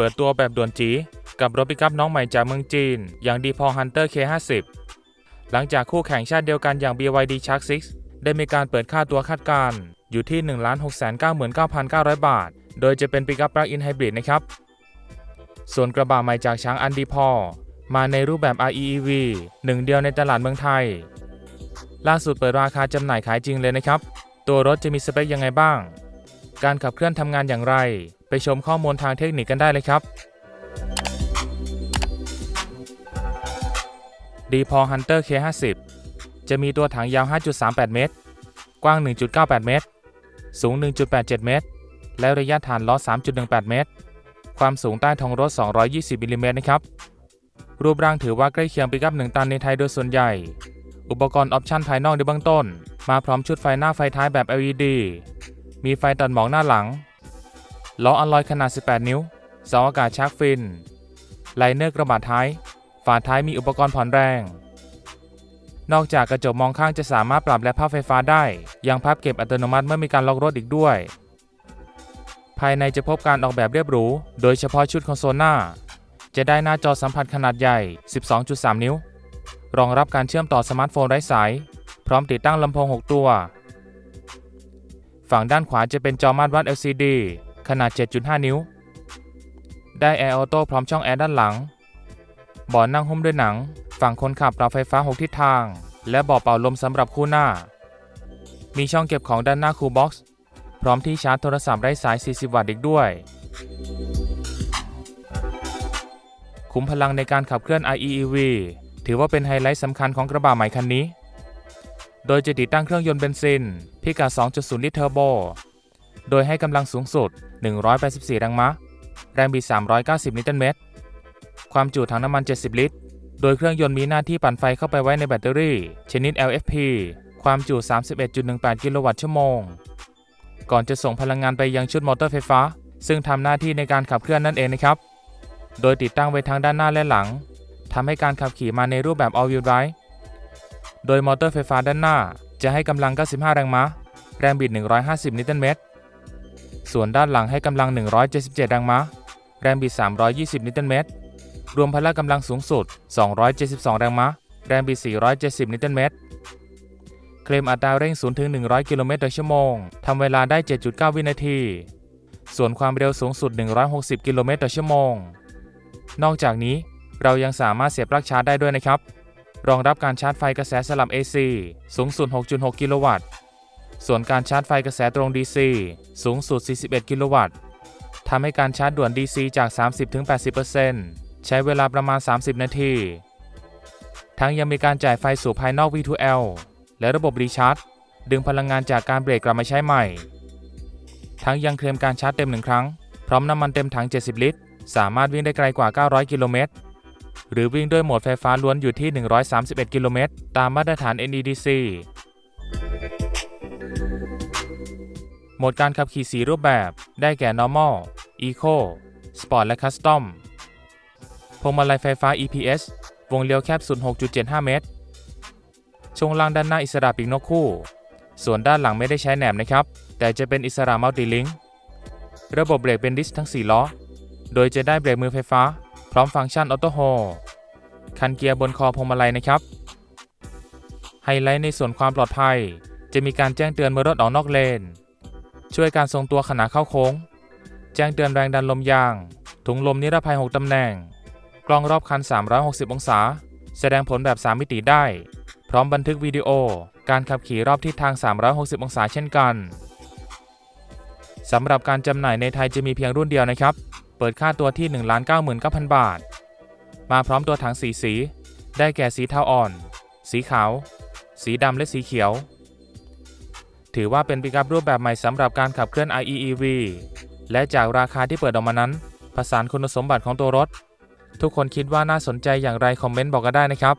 เปิดตัวแบบด่วนจีกับรถปิกัพน้องใหม่จากเมืองจีน อย่างดีพอ Hunter K50 หลังจากคู่แข่งชาติเดียวกันอย่าง BYD Shark 6 ได้มีการเปิดค่าตัวคาดการณ์อยู่ที่ 1,699,900 บาท โดยจะเป็นปิกัพปลั๊กอินไฮบริดนะครับ ส่วนกระบะใหม่จากช้างอันดีพอมาในรูปแบบ REEV หนึ่งเดียวในตลาดเมืองไทย ล่าสุดเปิดราคาจำหน่ายขายจริงเลยนะครับ ตัวรถจะมีสเปคยังไงบ้าง การขับเคลื่อนทำงานอย่างไร ไปชมข้อมูลทางเทคนิคกันได้เลยครับ d p o Hunter K50 จะมีตัวถังยาว 5.38 เมตร กว้าง 1.98 เมตร สูง 1.87 เมตร และระยะฐานล้อ 3.18 เมตร ความสูงใต้ท้องรถ 220มิลลิเมตรนะครับ รูปร่างถือว่าใกล้เคียงปิกัพ1ตันในไทยโดยส่วนใหญ่ อุปกรณ์ออปชั่นภายนอกในเบื้องต้น มาพร้อมชุดไฟหน้าไฟท้ายแบบ LED มีไฟตัดหมอกหน้าหลัง ล้ออลลอยขนาด 18 นิ้ว เสาอากาศชาร์กฟิน ไลเนอร์กระบะท้าย ฝาท้ายมีอุปกรณ์ผ่อนแรง นอกจากกระจกมองข้างจะสามารถปรับและพับไฟฟ้าได้ ยังพับเก็บอัตโนมัติเมื่อมีการล็อกรถอีกด้วย ภายในจะพบการออกแบบเรียบหรู โดยเฉพาะชุดคอนโซลหน้า จะได้หน้าจอสัมผัสขนาดใหญ่ 12.3 นิ้ว รองรับการเชื่อมต่อสมาร์ทโฟนไร้สาย พร้อมติดตั้งลำโพง 6 ตัว ฝั่งด้านขวาจะเป็นจอมาตรวัด LCD ขนาด 7.5 นิ้ว ได้ Air Auto พร้อมช่องแอร์ด้านหลังเบาะนั่งหุ้มด้วยหนัง ฝั่งคนขับปรับไฟฟ้า 6 ทิศทาง และเบาะเป่าลมสำหรับคู่หน้า มีช่องเก็บของด้านหน้าคูบ็อกซ์พร้อมที่ชาร์จโทรศัพท์ไร้สาย 40 วัตต์อีกด้วย คุ้มพลังในการขับเคลื่อน IEEV ถือว่าเป็นไฮไลท์สำคัญของกระบะใหม่คันนี้ โดยจะติดตั้งเครื่องยนต์เบนซิน พิกัด 2.0 ลิตรเทอร์โบ โดยให้กำลังสูงสุด 184 แรงม้า แรงบิด 390 นิวตันเมตร ความจุถังน้ำมัน 70 ลิตร โดยเครื่องยนต์มีหน้าที่ปั่นไฟเข้าไปไว้ในแบตเตอรี่ ชนิด LFP ความจุ 31.18 กิโลวัตต์ชั่วโมง ก่อนจะส่งพลังงานไปยังชุดมอเตอร์ไฟฟ้า ซึ่งทำหน้าที่ในการขับเคลื่อนนั่นเองนะครับ โดยติดตั้งไว้ทั้งด้านหน้าและหลัง ทำให้การขับขี่มาในรูปแบบ all wheel drive โดยมอเตอร์ไฟฟ้าด้านหน้าจะให้กำลัง 95 แรงม้า แรงบิด 150 นิวตันเมตร ส่วนด้านหลังให้กำลัง 177 แรงม้า แรงบิด 320 นิวตันเมตร รวมพละกำลังสูงสุด 272 แรงม้า แรงบิด 470 นิวตันเมตร เคลมอัตราเร่ง 0 ถึง 100 กิโลเมตรต่อชั่วโมง ทำเวลาได้ 7.9 วินาที ส่วนความเร็วสูงสุด 160 กิโลเมตรต่อชั่วโมง นอกจากนี้เรายังสามารถเสียบปลั๊กชาร์จได้ด้วยนะครับ รองรับการชาร์จไฟกระแสสลับ AC สูงสุด 6.6 กิโลวัตต์ ส่วนการชาร์จไฟกระแสตรง DC สูงสุด 41 กิโลวัตต์ทำให้การชาร์จด่วน DC จาก 30-80%ใช้เวลาประมาณ 30 นาที ทั้งยังมีการจ่ายไฟสู่ภายนอก V2L และระบบรีชาร์จ ดึงพลังงานจากการเบรกกลับมาใช้ใหม่ ทั้งยังเคลมการชาร์จเต็มหนึ่งครั้ง พร้อมน้ำมันเต็มถัง 70 ลิตร สามารถวิ่งได้ไกลกว่า 900 กิโลเมตร หรือวิ่งด้วยโหมดไฟฟ้าล้วนอยู่ที่ 131 กิโลเมตร ตามมาตรฐาน NEDC โหมดการขับขี่สีรูปแบบ ได้แก่ Normal, Eco, Sport และ Custom พวงมาลัยไฟฟ้า EPS วงเลี้ยวแคบสุด 6.75 เมตร ช่วงล่างด้านหน้าอิสระปีกนกคู่ ส่วนด้านหลังไม่ได้ใช้แหนบนะครับ แต่จะเป็นอิสระมัลติลิงระบบเบรกเป็นดิสทั้ง 4 ล้อ โดยจะได้เบรกมือไฟฟ้า พร้อมฟังก์ชันออโต้โฮคันเกียร์บนคอพวงมาลัยนะครับ ไฮไลท์ในส่วนความปลอดภัย จะมีการแจ้งเตือนเมื่อรถออกนอกเลน ช่วยการทรงตัวขณะเข้าโค้ง แจ้งเตือนแรงดันลมยาง ถุงลมนิรภัย 6 ตำแหน่ง กล้องรอบคัน 360 องศา แสดงผลแบบ 3 มิติได้ พร้อมบันทึกวิดีโอ การขับขี่รอบทิศทาง 360 องศาเช่นกันสำหรับการจำหน่ายในไทยจะมีเพียงรุ่นเดียวนะครับ เปิดค่าตัวที่ 1,99,000 บาท มาพร้อมตัวถังสีสี ได้แก่สีเทาอ่อน สีขาว สีดำและสีเขียว ถือว่าเป็นปิกอัพรูปแบบใหม่สำหรับการขับเคลื่อน IEEV และจากราคาที่เปิดออกมานั้น ผสานคุณสมบัติของตัวรถ ทุกคนคิดว่าน่าสนใจอย่างไรคอมเมนต์บอกกันได้นะครับ